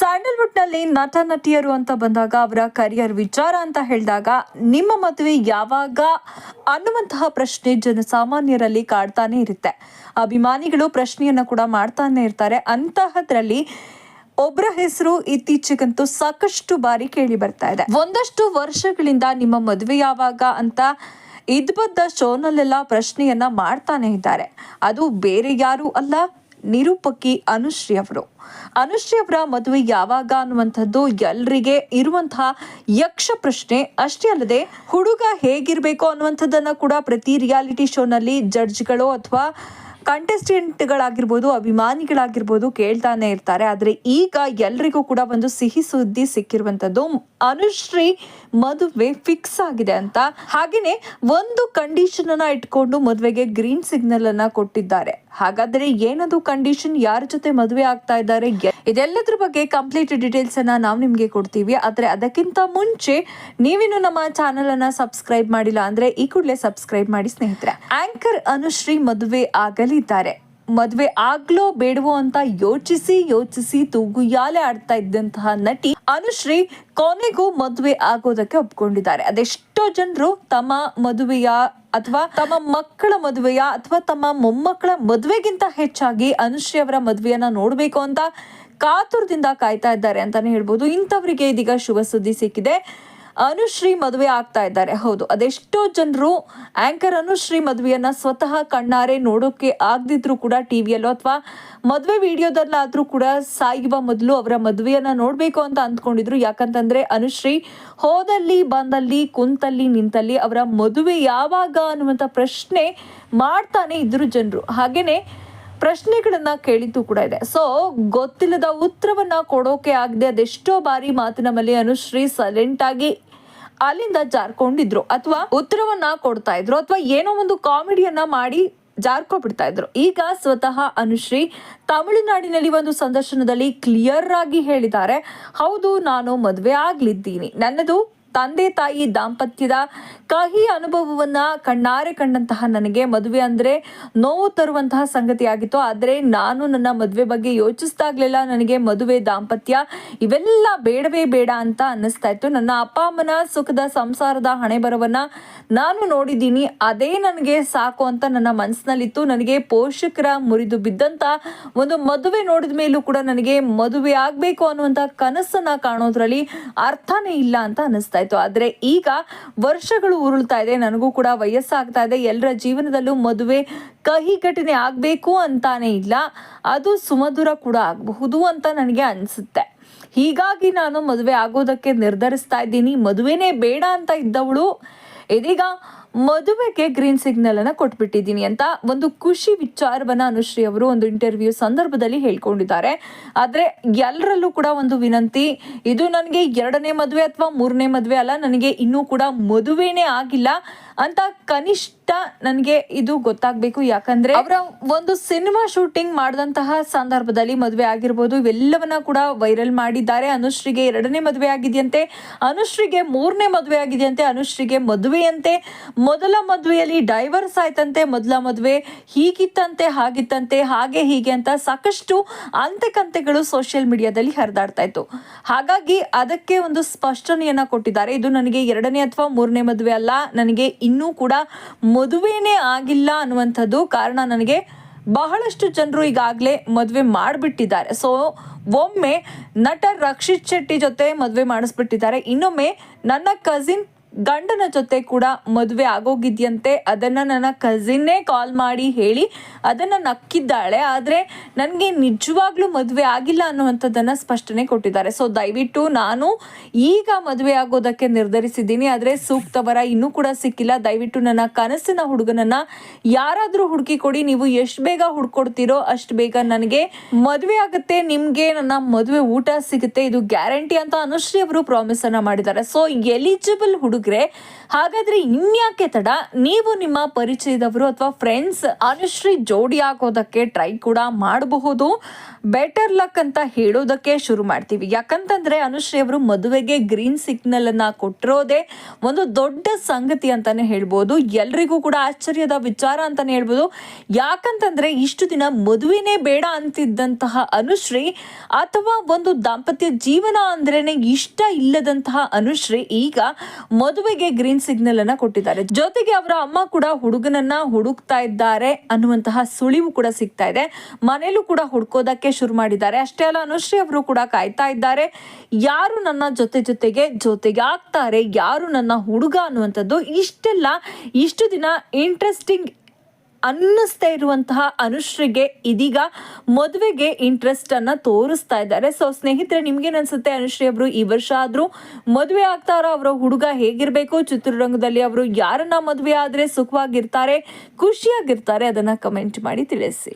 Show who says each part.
Speaker 1: ಸ್ಯಾಂಡಲ್ವುಡ್ನಲ್ಲಿ ನಟ ನಟಿಯರು ಅಂತ ಬಂದಾಗ ಅವರ ಕರಿಯರ್ ವಿಚಾರ ಅಂತ ಹೇಳಿದಾಗ ನಿಮ್ಮ ಮದುವೆ ಯಾವಾಗ ಅನ್ನುವಂತಹ ಪ್ರಶ್ನೆ ಜನಸಾಮಾನ್ಯರಲ್ಲಿ ಕಾಡ್ತಾನೆ ಇರುತ್ತೆ. ಅಭಿಮಾನಿಗಳು ಪ್ರಶ್ನೆಯನ್ನ ಕೂಡ ಮಾಡ್ತಾನೆ ಇರ್ತಾರೆ. ಅಂತಹದ್ರಲ್ಲಿ ಒಬ್ಬರ ಹೆಸರು ಇತ್ತೀಚೆಗಂತೂ ಸಾಕಷ್ಟು ಬಾರಿ ಕೇಳಿ ಬರ್ತಾ ಇದೆ. ಒಂದಷ್ಟು ವರ್ಷಗಳಿಂದ ನಿಮ್ಮ ಮದುವೆ ಯಾವಾಗ ಅಂತ ಇದ್ಬದ್ದ ಶೋನಲ್ಲೆಲ್ಲ ಪ್ರಶ್ನೆಯನ್ನ ಮಾಡ್ತಾನೆ ಇದ್ದಾರೆ. ಅದು ಬೇರೆ ಯಾರು ಅಲ್ಲ ನಿರೂಪಕಿ ಅನುಶ್ರೀ ಅವರು. ಅನುಶ್ರೀ ಅವರ ಮದುವೆ ಯಾವಾಗ ಅನ್ನುವಂಥದ್ದು ಎಲ್ರಿಗೆ ಇರುವಂತಹ ಯಕ್ಷ ಪ್ರಶ್ನೆ ಅಷ್ಟೇ ಅಲ್ಲದೆ ಹುಡುಗ ಹೇಗಿರಬೇಕು ಅನ್ನುವಂಥದ್ದನ್ನ ಕೂಡ ಪ್ರತಿ ರಿಯಾಲಿಟಿ ಶೋನಲ್ಲಿ ಜಡ್ಜ್ಗಳು ಅಥವಾ ಕಂಟೆಸ್ಟೆಂಟ್ಗಳಾಗಿರ್ಬೋದು, ಅಭಿಮಾನಿಗಳಾಗಿರ್ಬೋದು ಕೇಳ್ತಾನೆ ಇರ್ತಾರೆ. ಆದರೆ ಈಗ ಎಲ್ರಿಗೂ ಕೂಡ ಒಂದು ಸಿಹಿ ಸುದ್ದಿ ಸಿಕ್ಕಿರುವಂಥದ್ದು ಅನುಶ್ರೀ ಮದುವೆ ಫಿಕ್ಸ್ ಆಗಿದೆ ಅಂತ. ಹಾಗೆಯೇ ಒಂದು ಕಂಡೀಷನ್ ಅನ್ನ ಇಟ್ಕೊಂಡು ಮದುವೆಗೆ ಗ್ರೀನ್ ಸಿಗ್ನಲ್ ಅನ್ನ ಕೊಟ್ಟಿದ್ದಾರೆ. ಹಾಗಾದ್ರೆ ಏನದು ಕಂಡೀಷನ್ ಯಾರ ಜೊತೆ ಮದುವೆ ಆಗ್ತಾ ಇದ್ದಾರೆ? ಇದೆಲ್ಲದ್ರ ಬಗ್ಗೆ ಕಂಪ್ಲೀಟ್ ಡೀಟೇಲ್ಸ್ ಅನ್ನ ನಾವು ನಿಮ್ಗೆ ಕೊಡ್ತೀವಿ. ಆದ್ರೆ ಅದಕ್ಕಿಂತ ಮುಂಚೆ ನೀವಿನ್ನು ನಮ್ಮ ಚಾನೆಲ್ ಅನ್ನ ಸಬ್ಸ್ಕ್ರೈಬ್ ಮಾಡಿಲ್ಲ ಅಂದ್ರೆ ಈ ಕೂಡಲೇ ಸಬ್ಸ್ಕ್ರೈಬ್ ಮಾಡಿ ಸ್ನೇಹಿತರೆ. ಆಂಕರ್ ಅನುಶ್ರೀ ಮದುವೆ ಆಗಲಿದ್ದಾರೆ. ಮದ್ವೆ ಆಗ್ಲೋ ಬೇಡವೋ ಅಂತ ಯೋಚಿಸಿ ಯೋಚಿಸಿ ತೂಗುಯಾಲೆ ಆಡ್ತಾ ಇದ್ದಂತಹ ನಟಿ ಅನುಶ್ರೀ ಕೊನೆಗೂ ಮದುವೆ ಆಗೋದಕ್ಕೆ ಒಪ್ಕೊಂಡಿದ್ದಾರೆ. ಅದೆಷ್ಟೋ ಜನರು ತಮ್ಮ ಮದುವೆಯ ಅಥವಾ ತಮ್ಮ ಮಕ್ಕಳ ಮದುವೆಯ ಅಥವಾ ತಮ್ಮ ಮೊಮ್ಮಕ್ಕಳ ಮದುವೆಗಿಂತ ಹೆಚ್ಚಾಗಿ ಅನುಶ್ರೀ ಅವರ ಮದುವೆಯನ್ನ ನೋಡಬೇಕು ಅಂತ ಕಾತುರದಿಂದ ಕಾಯ್ತಾ ಇದ್ದಾರೆ ಅಂತಾನೆ ಹೇಳ್ಬೋದು. ಇಂಥವರಿಗೆ ಇದೀಗ ಶುಭ ಸುದ್ದಿ ಸಿಕ್ಕಿದೆ. ಅನುಶ್ರೀ ಮದುವೆ ಆಗ್ತಾ ಇದ್ದಾರೆ. ಹೌದು, ಅದೆಷ್ಟೋ ಜನರು ಆಂಕರ್ ಅನುಶ್ರೀ ಮದುವೆಯನ್ನ ಸ್ವತಃ ಕಣ್ಣಾರೆ ನೋಡೋಕೆ ಆಗದಿದ್ರು ಕೂಡ ಟಿವಿಯಲ್ಲೋ ಅಥವಾ ಮದುವೆ ವಿಡಿಯೋದಲ್ಲಾದ್ರೂ ಕೂಡ ಸಾಯುವ ಮೊದಲು ಅವರ ಮದುವೆಯನ್ನ ನೋಡಬೇಕು ಅಂತ ಅಂದ್ಕೊಂಡಿದ್ರು. ಯಾಕಂತಂದ್ರೆ ಅನುಶ್ರೀ ಹೋದಲ್ಲಿ, ಬಂದಲ್ಲಿ, ಕುಂತಲ್ಲಿ, ನಿಂತಲ್ಲಿ ಅವರ ಮದುವೆ ಯಾವಾಗ ಅನ್ನುವಂಥ ಪ್ರಶ್ನೆ ಮಾಡ್ತಾನೆ ಇದ್ರು ಜನರು. ಹಾಗೇನೆ ಪ್ರಶ್ನೆಗಳನ್ನ ಕೇಳಿದ್ದು ಕೂಡ ಇದೆ. ಸೊ ಗೊತ್ತಿಲ್ಲದ ಉತ್ತರವನ್ನ ಕೊಡೋಕೆ ಆಗದೆ ಅದೆಷ್ಟೋ ಬಾರಿ ಮಾತಿನ ನಮ್ಮಲ್ಲಿ ಅನುಶ್ರೀ ಸೈಲೆಂಟ್ ಆಗಿ ಅಲ್ಲಿಂದ ಜಾರ್ಕೊಂಡಿದ್ರು. ಅಥವಾ ಉತ್ತರವನ್ನ ಕೊಡ್ತಾ ಇದ್ರು. ಅಥವಾ ಏನೋ ಒಂದು ಕಾಮಿಡಿಯನ್ನ ಮಾಡಿ ಜಾರ್ಕೊಬಿಡ್ತಾ ಇದ್ರು. ಈಗ ಸ್ವತಃ ಅನುಶ್ರೀ ತಮಿಳುನಾಡಿನಲ್ಲಿ ಒಂದು ಸಂದರ್ಶನದಲ್ಲಿ ಕ್ಲಿಯರ್ ಆಗಿ ಹೇಳಿದ್ದಾರೆ. ಹೌದು, ನಾನು ಮದುವೆ ಆಗ್ಲಿದ್ದೀನಿ. ನನ್ನದು ತಂದೆ ತಾಯಿ ದಾಂಪತ್ಯದ ಕಹಿ ಅನುಭವವನ್ನ ಕಣ್ಣಾರೆ ಕಂಡಂತಹ ನನಗೆ ಮದುವೆ ಅಂದ್ರೆ ನೋವು ತರುವಂತಹ ಸಂಗತಿಯಾಗಿತ್ತು. ಆದರೆ ನಾನು ನನ್ನ ಮದುವೆ ಬಗ್ಗೆ ಯೋಚಿಸಿದಾಗ್ಲೆಲ್ಲ ನನಗೆ ಮದುವೆ, ದಾಂಪತ್ಯ ಇವೆಲ್ಲ ಬೇಡವೇ ಬೇಡ ಅಂತ ಅನ್ನಿಸ್ತಾ ಇತ್ತು. ನನ್ನ ಅಪ್ಪ ಅಮ್ಮನ ಸುಖದ ಸಂಸಾರದ ಹಣೆ ಬರವನ್ನ ನಾನು ನೋಡಿದ್ದೀನಿ. ಅದೇ ನನಗೆ ಸಾಕು ಅಂತ ನನ್ನ ಮನಸ್ಸಿನಲ್ಲಿತ್ತು ನನಗೆ ಪೋಷಕರ ಮುರಿದು ಬಿದ್ದಂತ ಒಂದು ಮದುವೆ ನೋಡಿದ ಮೇಲೂ ಕೂಡ ನನಗೆ ಮದುವೆ ಆಗ್ಬೇಕು ಅನ್ನುವಂತ ಕನಸನ್ನ ಕಾಣೋದ್ರಲ್ಲಿ ಅರ್ಥನೇ ಇಲ್ಲ ಅಂತ ಅನಿಸ್ತಾ ಇತ್ತು. ಆದ್ರೆ ಈಗ ವರ್ಷಗಳು ಉರುಳ್ತಾ ಇದೆ. ನನಗೂ ಕೂಡ ವಯಸ್ಸಾಗ್ತಾ ಇದೆ. ಎಲ್ಲರ ಜೀವನದಲ್ಲೂ ಮದುವೆ ಕಹಿ ಘಟನೆ ಆಗಬೇಕು ಅಂತಾನೆ ಇಲ್ಲ. ಅದು ಸುಮಧುರ ಕೂಡ ಆಗಬಹುದು ಅಂತ ನನಗೆ ಅನ್ಸುತ್ತೆ. ಹೀಗಾಗಿ ನಾನು ಮದುವೆ ಆಗೋದಕ್ಕೆ ನಿರ್ಧರಿಸ್ತಾ ಇದ್ದೀನಿ. ಮದುವೆನೇ ಬೇಡ ಅಂತ ಇದ್ದವಳು. ಇದೀಗ ಮದುವೆಗೆ ಗ್ರೀನ್ ಸಿಗ್ನಲ್ ಅನ್ನ ಕೊಟ್ಬಿಟ್ಟಿದ್ದೀನಿ ಅಂತ ಒಂದು ಖುಷಿ ವಿಚಾರವನ್ನ ಅನುಶ್ರೀ ಅವರು ಒಂದು ಇಂಟರ್ವ್ಯೂ ಸಂದರ್ಭದಲ್ಲಿ ಹೇಳ್ಕೊಂಡಿದ್ದಾರೆ. ಆದ್ರೆ ಎಲ್ಲರಲ್ಲೂ ಕೂಡ ಒಂದು ವಿನಂತಿ ಇದು ನನಗೆ ಎರಡನೇ ಮದುವೆ ಅಥವಾ ಮೂರನೇ ಮದುವೆ ಅಲ್ಲ ನನಗೆ ಇನ್ನೂ ಕೂಡ ಮದುವೆನೇ ಆಗಿಲ್ಲ ಅಂತ ಕನಿಷ್ಠ ನನಗೆ ಇದು ಗೊತ್ತಾಗ್ಬೇಕು. ಯಾಕಂದ್ರೆ ಅವರ ಒಂದು ಸಿನಿಮಾ ಶೂಟಿಂಗ್ ಮಾಡಿದಂತಹ ಸಂದರ್ಭದಲ್ಲಿ ಮದುವೆ ಆಗಿರ್ಬೋದು ಇವೆಲ್ಲವನ್ನ ಕೂಡ ವೈರಲ್ ಮಾಡಿದ್ದಾರೆ. ಅನುಶ್ರೀಗೆ ಎರಡನೇ ಮದುವೆ ಆಗಿದೆಯಂತೆ ಅನುಶ್ರೀಗೆ ಮೂರನೇ ಮದುವೆ ಆಗಿದೆಯಂತೆ ಅನುಶ್ರೀಗೆ ಮದುವೆಯಂತೆ. ಮೊದಲ ಮದುವೆಯಲ್ಲಿ ಡೈವರ್ಸ್ ಆಯ್ತಂತೆ, ಮೊದಲ ಮದುವೆ ಹೀಗಿತ್ತಂತೆ, ಹಾಗಿತ್ತಂತೆ, ಹಾಗೆ ಹೀಗೆ ಅಂತ ಸಾಕಷ್ಟು ಅಂತೆಕಂತೆಗಳು ಸೋಷಿಯಲ್ ಮೀಡಿಯಾದಲ್ಲಿ ಹರಿದಾಡ್ತಾ ಇತ್ತು. ಹಾಗಾಗಿ ಅದಕ್ಕೆ ಒಂದು ಸ್ಪಷ್ಟನೆಯನ್ನ ಕೊಟ್ಟಿದ್ದಾರೆ. ಇದು ನನಗೆ ಎರಡನೇ ಅಥವಾ ಮೂರನೇ ಮದುವೆ ಅಲ್ಲ, ನನಗೆ ಇನ್ನೂ ಕೂಡ ಮದುವೆನೇ ಆಗಿಲ್ಲ ಅನ್ನುವಂಥದ್ದು ಕಾರಣ ನನಗೆ ಬಹಳಷ್ಟು ಜನರು ಈಗಾಗಲೇ ಮದುವೆ ಮಾಡಿಬಿಟ್ಟಿದ್ದಾರೆ. ಸೊ ಒಮ್ಮೆ ನಟ ರಕ್ಷಿತ್ ಶೆಟ್ಟಿ ಜೊತೆ ಮದುವೆ ಮಾಡಿಸ್ಬಿಟ್ಟಿದ್ದಾರೆ. ಇನ್ನೊಮ್ಮೆ ನನ್ನ ಕಸಿನ್ ಗಂಡನ ಜೊತೆ ಕೂಡ ಮದುವೆ ಆಗೋಗಿದ್ಯಂತೆ, ಅದನ್ನ ನನ್ನ ಕಸಿನ್ನೇ ಕಾಲ್ ಮಾಡಿ ಹೇಳಿ, ಅದನ್ನ ನಕ್ಕಿದ್ದಾಳೆ. ಆದರೆ ನನಗೆ ನಿಜವಾಗ್ಲೂ ಮದುವೆ ಆಗಿಲ್ಲ ಅನ್ನುವಂಥದ್ದನ್ನ ಸ್ಪಷ್ಟನೆ ಕೊಟ್ಟಿದ್ದಾರೆ. ಸೊ ದಯವಿಟ್ಟು ನಾನು ಈಗ ಮದುವೆ ಆಗೋದಕ್ಕೆ ನಿರ್ಧರಿಸಿದ್ದೀನಿ. ಆದರೆ ಸೂಕ್ತವರ ಇನ್ನೂ ಕೂಡ ಸಿಕ್ಕಿಲ್ಲ. ದಯವಿಟ್ಟು ನನ್ನ ಕನಸಿನ ಹುಡುಗನನ್ನ ಯಾರಾದರೂ ಹುಡುಕಿ ಕೊಡಿ. ನೀವು ಎಷ್ಟು ಬೇಗ ಹುಡ್ಕೊಡ್ತೀರೋ ಅಷ್ಟು ಬೇಗ ನನಗೆ ಮದುವೆ ಆಗುತ್ತೆ. ನಿಮ್ಗೆ ನನ್ನ ಮದುವೆ ಊಟ ಸಿಗುತ್ತೆ. ಇದು ಗ್ಯಾರಂಟಿ ಅಂತ ಅನುಶ್ರೀ ಅವರು ಪ್ರಾಮಿಸ್ ಅನ್ನ ಮಾಡಿದ್ದಾರೆ. ಸೊ ಎಲಿಜಿಬಲ್ ಹುಡುಗ ಹುಡುಗ್ರೆ ಹಾಗಾದ್ರೆ ಇನ್ಯಾಕೆ ತಡ? ನೀವು ನಿಮ್ಮ ಪರಿಚಯದವರು ಅಥವಾ ಫ್ರೆಂಡ್ಸ್ ಅನುಶ್ರೀ ಜೋಡಿ ಆಗೋದಕ್ಕೆ ಟ್ರೈ ಕೂಡ ಮಾಡಬಹುದು. ಬೆಟರ್ ಲಕ್ ಅಂತ ಹೇಳೋದಕ್ಕೆ ಶುರು ಮಾಡ್ತೀವಿ. ಯಾಕಂತಂದ್ರೆ ಅನುಶ್ರೀ ಅವರು ಮದುವೆಗೆ ಗ್ರೀನ್ ಸಿಗ್ನಲ್ ಅನ್ನ ಕೊಟ್ಟಿರೋದೇ ಒಂದು ದೊಡ್ಡ ಸಂಗತಿ ಅಂತಾನೆ ಹೇಳ್ಬೋದು. ಎಲ್ರಿಗೂ ಕೂಡ ಆಶ್ಚರ್ಯದ ವಿಚಾರ ಅಂತಾನೆ ಹೇಳ್ಬೋದು. ಯಾಕಂತಂದ್ರೆ ಇಷ್ಟು ದಿನ ಮದುವೆನೇ ಬೇಡ ಅಂತಿದ್ದಂತಹ ಅನುಶ್ರೀ ಅಥವಾ ಒಂದು ದಾಂಪತ್ಯ ಜೀವನ ಅಂದ್ರೇನೆ ಇಷ್ಟ ಇಲ್ಲದಂತಹ ಅನುಶ್ರೀ ಈಗ ಮದುವೆಗೆ ಗ್ರೀನ್ ಸಿಗ್ನಲ್ ಅನ್ನ ಕೊಟ್ಟಿದ್ದಾರೆ. ಜೊತೆಗೆ ಅವರ ಅಮ್ಮ ಕೂಡ ಹುಡುಗನನ್ನ ಹುಡುಕ್ತಾ ಇದ್ದಾರೆ ಅನ್ನುವಂತಹ ಸುಳಿವು ಕೂಡ ಸಿಗ್ತಾ ಇದೆ. ಮನೇಲೂ ಕೂಡ ಹುಡ್ಕೋದಕ್ಕೆ ಶುರು ಮಾಡಿದ್ದಾರೆ. ಅಷ್ಟೇ ಅಲ್ಲ, ಅನುಶ್ರೀ ಅವರು ಕೂಡ ಕಾಯ್ತಾ ಇದ್ದಾರೆ. ಯಾರು ನನ್ನ ಜೊತೆ ಜೊತೆಗೆ ಜೊತೆಗೆ ಆಗ್ತಾರೆ? ಯಾರು ನನ್ನ ಹುಡುಗ ಅನ್ನುವಂಥದ್ದು ಇಷ್ಟೆಲ್ಲ ಇಷ್ಟು ದಿನ ಇಂಟ್ರೆಸ್ಟಿಂಗ್ ಅನ್ನಿಸ್ತಾ ಇರುವಂತಹ ಅನುಶ್ರೀಗೆ ಇದೀಗ ಮದುವೆಗೆ ಇಂಟ್ರೆಸ್ಟ್ ಅನ್ನ ತೋರಿಸ್ತಾ ಇದ್ದಾರೆ. ಸೊ ಸ್ನೇಹಿತರೆ ನಿಮ್ಗೇನ್ ಅನ್ಸುತ್ತೆ ಅನುಶ್ರೀ ಅವರು ಈ ವರ್ಷ ಆದ್ರೂ ಮದುವೆ ಆಗ್ತಾರ ಅವರ ಹುಡುಗ ಹೇಗಿರ್ಬೇಕು? ಚಿತ್ರರಂಗದಲ್ಲಿ ಅವರು ಯಾರನ್ನ ಮದುವೆ ಆದ್ರೆ ಸುಖವಾಗಿರ್ತಾರೆ, ಖುಷಿಯಾಗಿರ್ತಾರೆ? ಅದನ್ನ ಕಮೆಂಟ್ ಮಾಡಿ ತಿಳಿಸಿ.